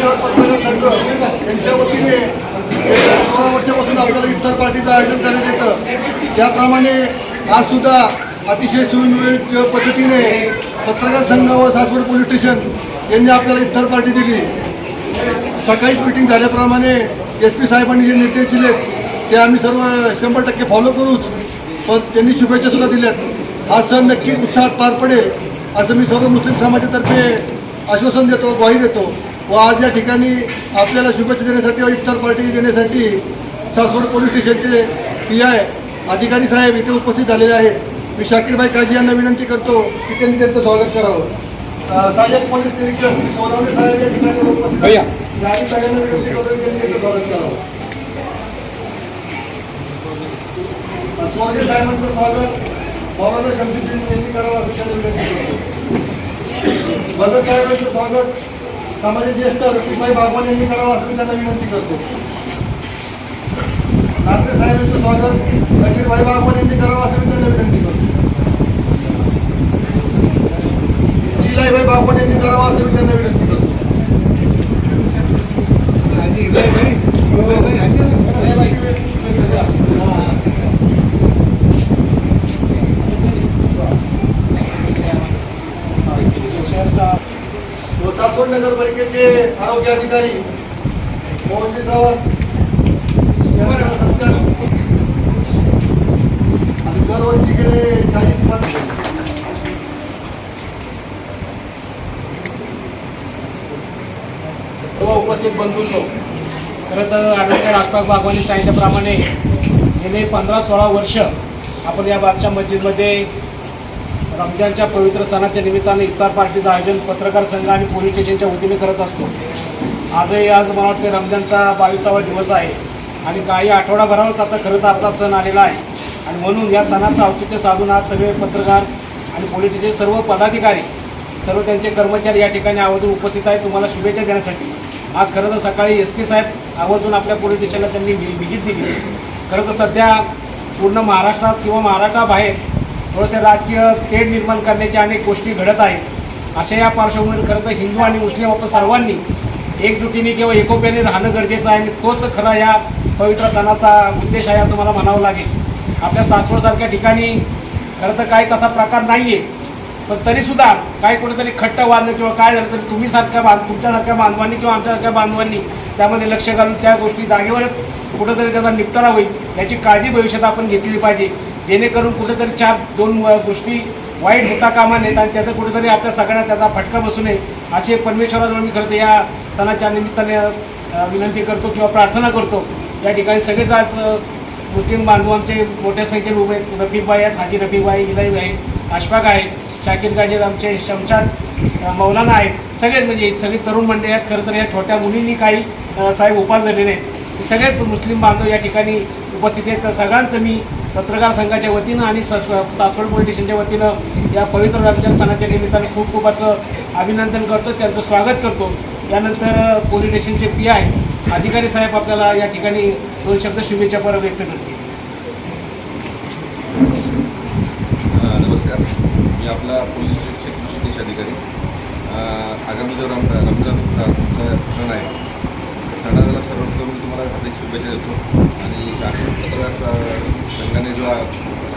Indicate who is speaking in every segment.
Speaker 1: शहर पत्रकार संघ यांच्या वतीने सोळा वर्षापासून आपल्याला इफ्तार पार्टीचं आयोजन करण्यात येतं. त्याप्रमाणे आज सुद्धा अतिशय सुनियोजित पद्धतीने पत्रकार संघ व सासवड पोलीस स्टेशन यांनी आपल्याला इफ्तार पार्टी दिली. सकाळीच मिटिंग झाल्याप्रमाणे एस पी साहेबांनी जे निर्देश दिलेत ते आम्ही सर्व शंभर टक्के फॉलो करूच. पण त्यांनी शुभेच्छा सुद्धा दिल्यात. हा सण नक्की उत्साहात पार पडेल असं मी सर्व मुस्लिम समाजातर्फे आश्वासन देतो ग्वाही देतो. व आज या ठिकाणी आपल्याला शुभेच्छा देण्यासाठी व इफ्तार पार्टी देण्यासाठी सासवड पोलीस स्टेशनचे पी आय अधिकारी साहेब इथे उपस्थित झालेले आहेत. मी शाकीरभाई काजी यांना विनंती करतो की त्यांनी त्यांचं स्वागत करावं. सहाय्यक पोलीस निरीक्षक श्री सोनवणे साहेब या ठिकाणी उपस्थित आहेत. गाडी सगळ्यांना विनंती करतो की त्यांनी त्यांचं स्वागत करावं. स्वर्गीय साहेबांचं स्वागत. मौलाना शमशुद्दीन यांनी करावं असं त्यांना विनंती करतो. भगत साहेबांचं स्वागत. समाजाचे ज्येष्ठ रफिकभाई बागवान यांनी करावं असं मी त्यांना विनंती करतो. नागरे साहेबांचं स्वागत. बशीरभाई बागवान यांनी करावं असं मी त्यांना विनंती करतो. जिलाईभाई बागवान यांनी करावं असं मी त्यांना विनंती करतो. सासवड नगरपालिकेचे आरोग्य अधिकारी मोहनजी सावंत. आणि दरवर्षी गेले चाळीस पाच
Speaker 2: हो, उपस्थित बंधूंनो खरं तर आंबेडकर आसपास बागवानी सांगितल्याप्रमाणे गेले पंधरा सोळा वर्ष आपण या बादशा मस्जिदमध्ये रमजानच्या पवित्र सणाच्या निमित्ताने इफ्तार पार्टीचं आयोजन पत्रकार संघ आणि पोलीस स्टेशनच्या वतीने करत असतो. आजही आज मला वाटते रमजानचा बावीसावा दिवस आहे आणि काही आठवडाभरावर आता खरं तर आपला सण आलेला आहे. आणि म्हणून या सणाचं औचित्य साधून आज सगळे पत्रकार आणि पोलीस स्टेशन सर्व पदाधिकारी सर्व त्यांचे कर्मचारी या ठिकाणी आवर्जून उपस्थित आहेत. तुम्हाला शुभेच्छा देण्यासाठी. आज खरं तर सकाळी एस पी साहेब आवर्जून आपल्या पोलीस स्टेशनला त्यांनी व्हिजिट दिली. खरं तर सध्या पूर्ण महाराष्ट्रात किंवा महाराष्ट्राबाहेर थोडंसं राजकीय तेढ निर्माण करण्याच्या अनेक गोष्टी घडत आहेत. अशा या पार्श्वभूमीवर खरं तर हिंदू आणि मुस्लिम आपण सर्वांनी एकजुटीने किंवा एकोप्याने राहणं गरजेचं आहे आणि तोच तर खरा या पवित्र सणाचा उद्देश आहे असं मला म्हणावं लागेल. आपल्या सासवडसारख्या ठिकाणी खरं तर काही तसा प्रकार नाही आहे पण तरीसुद्धा काही कुठेतरी खट्ट वाढलं किंवा काय झालं तरी तुम्ही सारख्या बांध तुमच्यासारख्या बांधवांनी किंवा आमच्यासारख्या बांधवांनी त्यामध्ये लक्ष घालून त्या गोष्टी जागेवरच कुठंतरी त्याचा निपटारा होईल याची काळजी भविष्यात आपण घेतली पाहिजे. जेणेकरून कुठेतरी चार दोन गोष्टी वाईट होता कामा नयेत आणि त्याचा कुठेतरी आपल्या सगळ्यांना त्याचा फटका बसू नये. अशी एक परमेश्वराजवळ मी खरं तर या सणाच्या निमित्ताने विनंती करतो किंवा प्रार्थना करतो. या ठिकाणी सगळेच आज मुस्लिम बांधव आमचे मोठ्या संख्येने उभे आहेत. रफीकबाई आहेत हाजी रफीकबाई इलाई आहे अशफाक आहे शाकिर गाजी आमचे शमशाद मौलाना आहेत. सगळेच म्हणजे सगळे तरुण मंडळी आहेत. खरं तर या छोट्या मुलींनी काही साहेब उपास झालेले आहेत. सगळेच मुस्लिम बांधव या ठिकाणी उपस्थित आहेत. तर सगळ्यांचं मी पत्रकार संघाच्या वतीनं आणि सस सासवड पोलीस स्टेशनच्या वतीनं या पवित्र रमजान सणाच्या निमित्तानं खूप खूप असं अभिनंदन करतो त्यांचं स्वागत करतो. यानंतर पोलीस स्टेशनचे पी आय अधिकारी साहेब आपल्याला या ठिकाणी दोन शब्द शुभेच्छा पर व्यक्त करतील.
Speaker 3: नमस्कार. मी आपला पोलीस स्टेशन कृषी अधिकारी. आगामी जो रम रमजान सण आहे सणाला सर्वप्रथम करून तुम्हाला हार्दिक शुभेच्छा देतो. आणि शासन पत्रकार संघाने जो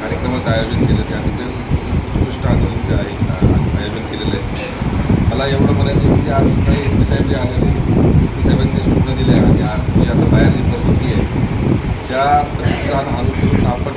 Speaker 3: कार्यक्रमाचं आयोजन केलं ते अतिशय उत्कृष्ट आंदोलन आहे आयोजन केलेलं आहे. मला एवढं म्हणायचं आहे की आज काही एस पी साहेब जे आले एस पी साहेबांनी सूचना दिल्या आणि आज जी आता बाहेर जी परिस्थिती आहे त्या अनुसरून आपण